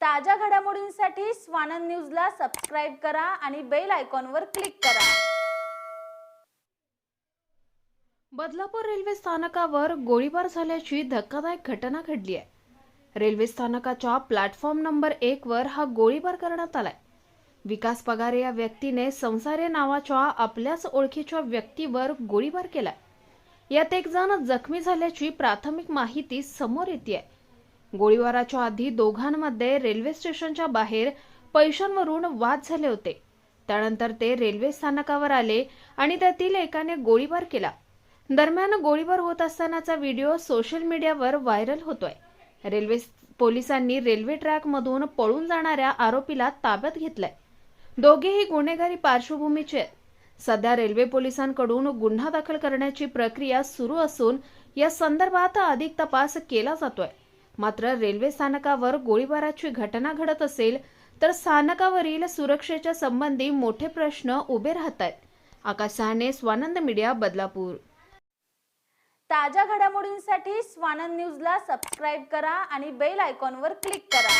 ताज्या घडामोडींसाठी स्वानंद न्यूजला सबस्क्राईब करा आणि बेल आयकॉनवर क्लिक करा. बदलापूर रेल्वे स्थानकावर गोळीबार झाल्याची धक्कादायक घटना घडली आहे. रेल्वे स्थानकाच्या प्लॅटफॉर्म नंबर एक वर हा गोळीबार करण्यात आलाय. विकास पगारे या व्यक्तीने संसारे नावाच्या आपल्याच ओळखीच्या व्यक्तीवर गोळीबार केलाय. यात एक जण जखमी झाल्याची प्राथमिक माहिती समोर येते आहे गोळीबाराच्या आधी दोघांमध्ये रेल्वे स्टेशनच्या बाहेर पैशांवरून वाद झाले होते. त्यानंतर ते रेल्वे स्थानकावर आले आणि त्यातील एकाने गोळीबार केला. दरम्यान गोळीबार होत असतानाचा व्हिडिओ सोशल मीडियावर व्हायरल होतोय. रेल्वे पोलिसांनी रेल्वे ट्रॅकमधून पळून जाणाऱ्या आरोपीला ताब्यात घेतलाय. दोघेही गुन्हेगारी पार्श्वभूमीचे आहेत. सध्या रेल्वे पोलिसांकडून गुन्हा दाखल करण्याची प्रक्रिया सुरू असून या संदर्भात अधिक तपास केला जातोय. मात्र रेल्वे स्थानकावर गोळीबाराची घटना घडत असेल तर स्थानकावरील सुरक्षेच्या संबंधी मोठे प्रश्न उभे राहत आहेत. आकाश सहाने स्वानंद मीडिया बदलापूर. ताज्या घडामोडींसाठी स्वानंद न्यूजला सबस्क्राईब करा आणि बेल आयकॉनवर क्लिक करा.